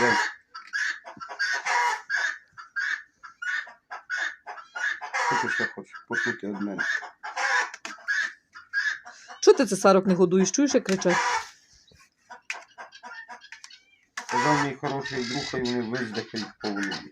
Дай. Що ти ще хочеш? Почути від мене. Чого ти цесарок не годуєш? Чуєш, як кричать? Сказав мій хороший друг, хай вони виздихають по вулиці.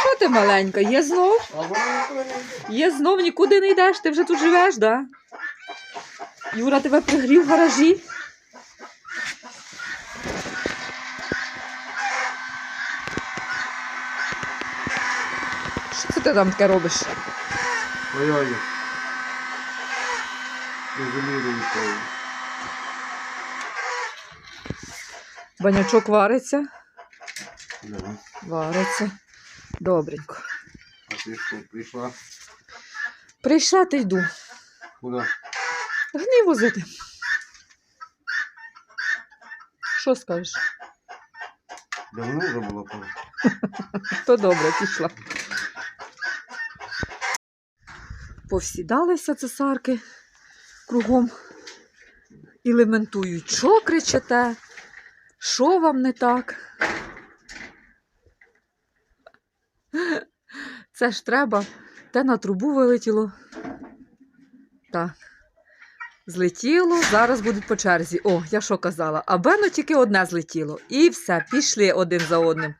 Що ти маленька? Є знов? А вони. Є знов, нікуди не йдеш, ти вже тут живеш, да? Юра тебе пригрів в гаражі. Це ти там таке робиш? Ой-ой. Банячок вариться. Да. Вариться. Добренько. А ти що, прийшла? Прийшла ти йду. Куди? Гній возити. Що скажеш? Давно вже було пора. То добре, пішла. Повсідалися цесарки кругом і лементують. Що кричите? Що вам не так? Це ж треба. Те на трубу вилетіло. Так. Злетіло, зараз будуть по черзі. О, я що казала? А Бено тільки одне злетіло. І все, пішли один за одним.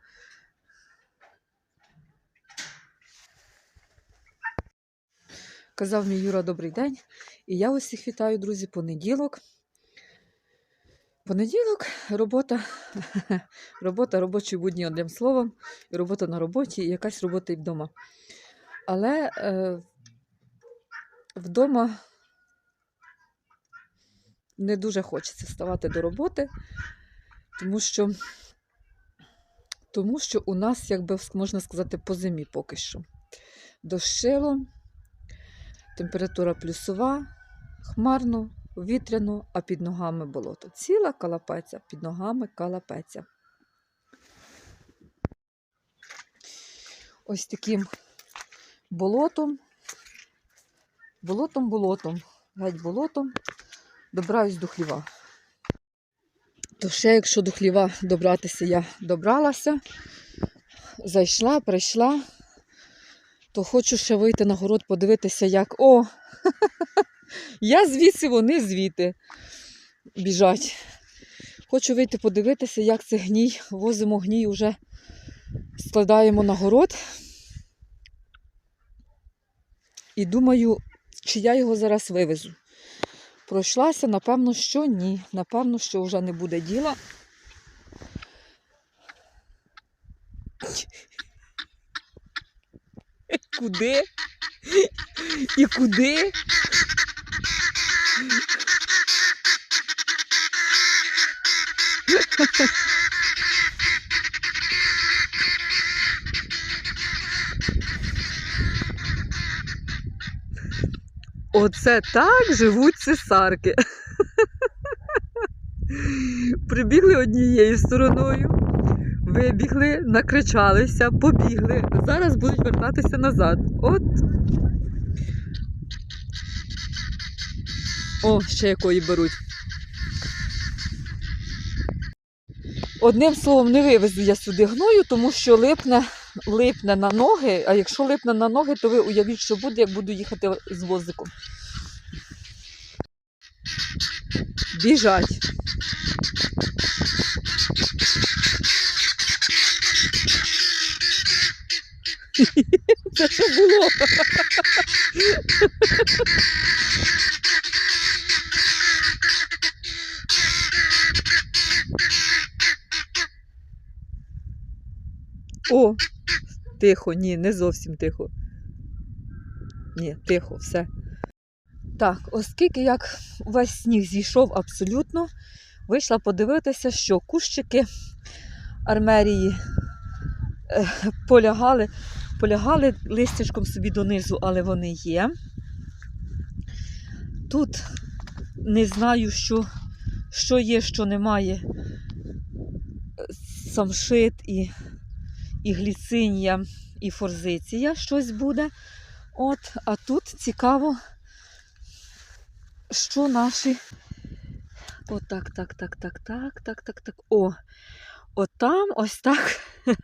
Казав мій Юра добрий день. І я усіх вітаю, друзі, понеділок. Понеділок робота, робота робочі будні одним словом, і робота на роботі, і якась робота і вдома. Але е, вдома не дуже хочеться ставати до роботи, тому що, тому що у нас, як би можна сказати, по зимі поки що. Дощило, температура плюсова, хмарно, вітряно, а під ногами болото. Ціла калапеця, під ногами калапеця. Ось таким болотом, болотом, болотом, геть болотом добираюсь до хліва. То ще, якщо до хліва добратися, я добралася, зайшла, прийшла, то хочу ще вийти на город, подивитися, як. О! Я звідси, вони звідти біжать. Хочу вийти подивитися, як це гній. Возимо гній, вже складаємо на город. І думаю, чи я його зараз вивезу. Пройшлася, напевно, що ні. Напевно, що вже не буде діла. Куди? І куди? Оце так живуть цесарки. Прибігли однією стороною, вибігли, накричалися, побігли. Зараз будуть вертатися назад. От. О, ще якої беруть. Одним словом, не вивезу я сюди гною, тому що липне, липне на ноги, а якщо липне на ноги, то ви уявіть, що буде, як буду їхати з возиком. Біжать. О, тихо, ні, не зовсім тихо. Ні, тихо, все. Так, оскільки як весь сніг зійшов абсолютно, вийшла подивитися, що кущики армерії е, полягали, полягали листячком собі донизу, але вони є. Тут не знаю, що, що є, що немає. Самшит і, і гліцинія, і форзиція щось буде. От, а тут цікаво, що наші Отак, так, так, так, так, так, так, так. О, отам ось так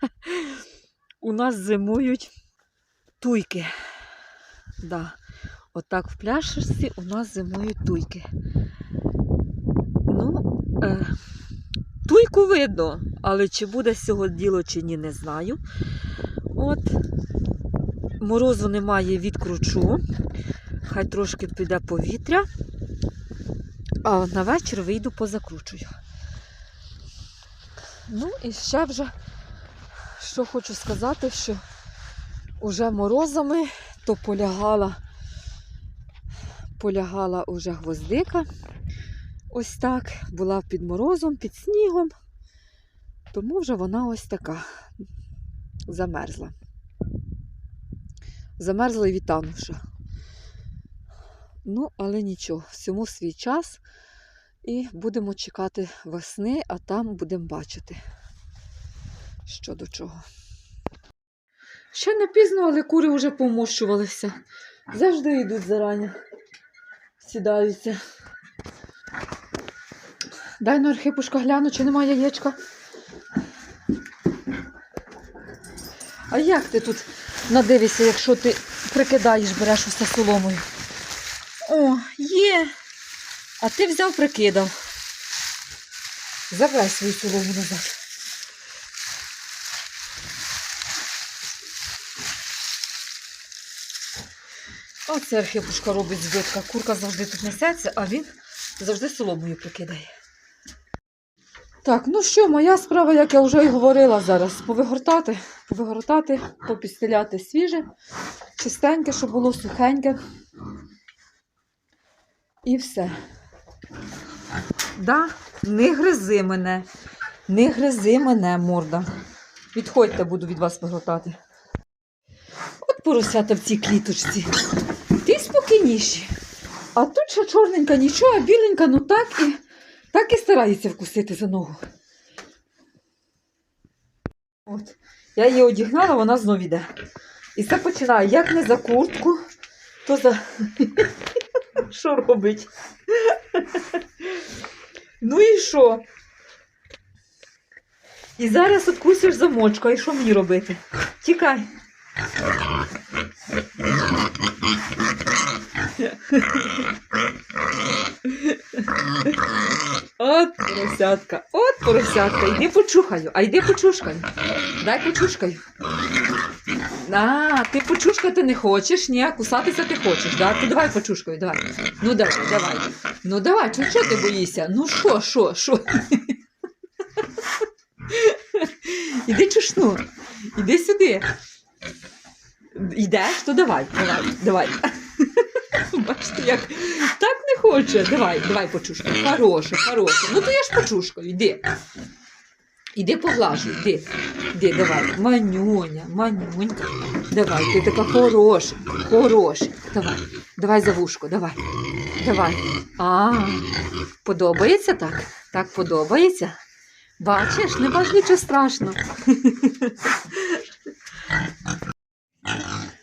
у нас зимують туйки. Да. Отак в пляшечці у нас зимують туйки. Ну, е, туйку видно, але чи буде з цього діло, чи ні, не знаю. От, морозу немає, відкручу. Хай трошки піде повітря. А на вечір вийду позакручую. Ну і ще вже, що хочу сказати, що уже морозами то полягала, полягала уже гвоздика. Ось так, була під морозом, під снігом. Тому вже вона ось така замерзла. Замерзла і відтанувша. Ну, але нічого, всьому свій час. І будемо чекати весни, а там будемо бачити, що до чого. Ще не пізно, але кури вже помощувалися. Завжди йдуть зарані. Сідаються. Дай на архипушка гляну, чи немає яєчка. А як ти тут надивишся, якщо ти прикидаєш, береш усе соломою? О, є. А ти взяв, прикидав. Забирай свою солому назад. Оце Архипушка робить збитка. Курка завжди тут несеться, а він завжди соломою прикидає. Так, ну що, моя справа, як я вже і говорила зараз, повигортати, повигортати, попістеляти свіже, чистеньке, щоб було сухеньке. І все. Да, не гризи мене. Не гризи мене, морда. Відходьте, буду від вас вигортати. От поросята в цій кліточці. Ти спокійніші. А тут ще чорненька нічого, а біленька, ну так і, так і старається вкусити за ногу. От. Я її одігнала, вона знов іде. І це починає. Як не за куртку, то за. Що робить? Ну і що? І зараз откусиш замочку, і що мені робити? Тікай. От поросятка, от поросятка, йди почухаю, а йди почушкаю. Дай почушкаю. А, ти почушкати не хочеш, ні, кусатися ти хочеш, да? То давай почушкаю, давай. Ну давай, давай. Ну давай, чого чого ти боїшся? Ну що, що, що? Іди чушну, іди сюди. Йдеш, то давай, давай, давай. Бачите, як так не хоче. Давай, давай почушкай. Хороше, хороше. Ну то я ж почушкаю, йди. Іди поглажуй, іди. Іди, давай. Манюня, манюнька. Давай, ти така хороша, хороша. Давай, давай за вушко, давай. Давай. А, подобається так? Так подобається? Бачиш, не бачиш нічого страшного.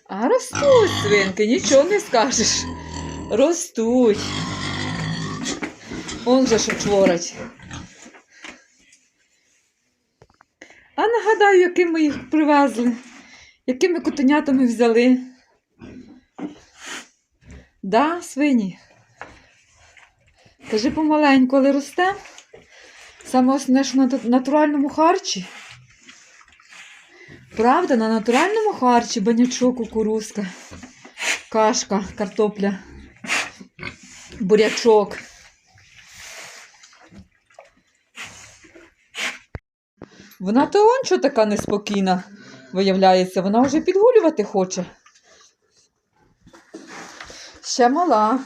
А ростуть свинки, нічого не скажеш. Ростуть. Он же що творить. А нагадаю, яким ми їх привезли, якими котенятами взяли. Да, свині. Кажи помаленьку, але росте. Саме основне, що на натуральному харчі. Правда, на натуральному харчі банячок, кукурузка, кашка, картопля, бурячок. Вона то он що така неспокійна, виявляється, вона вже підгулювати хоче. Ще мала,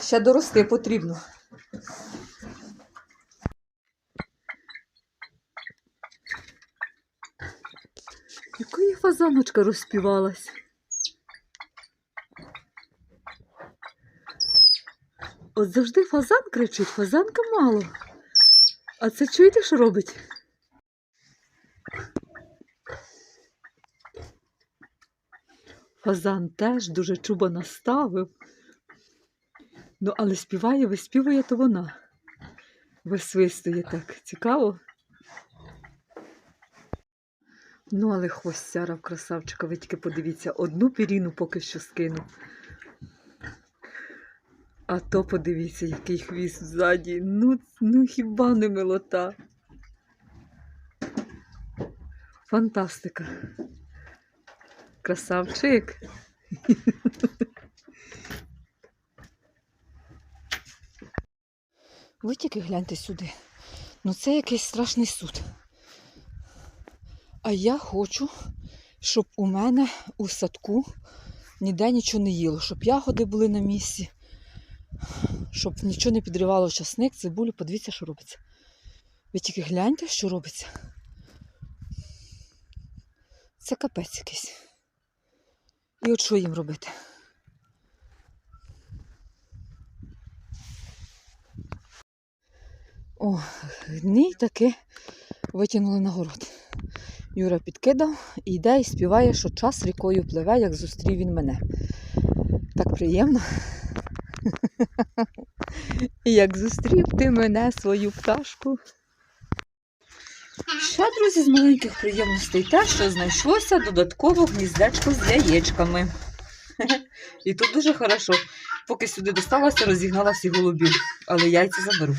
ще дорости потрібно. Якої фазаночка розспівалась? От завжди фазан кричить, фазанка мало. А це чуєте, що робить? Фазан теж дуже чуба наставив. Ну, але співає, виспівує то вона. висвистує так. Цікаво. Ну, але хвостяра в красавчика, ви тільки подивіться, одну піріну поки що скину. А то подивіться, який хвіст ззаді. Ну, ну хіба не милота. Фантастика. Красавчик. Ви тільки гляньте сюди. Ну це якийсь страшний суд. А я хочу, щоб у мене у садку ніде нічого не їло, щоб ягоди були на місці, щоб нічого не підривало часник, цибулю. Подивіться, що робиться. Ви тільки гляньте, що робиться. Це капець якийсь. І от що їм робити? О, гній таки витягнули на город. Юра підкидав і йде і співає, що час рікою пливе, як зустрів він мене. Так приємно. І як зустрів ти мене, свою пташку. Ще, друзі, з маленьких приємностей те, що знайшлося додатково гніздечко з яєчками. І тут дуже хорошо. Поки сюди досталася, розігнала всі голубів, але яйця заберу.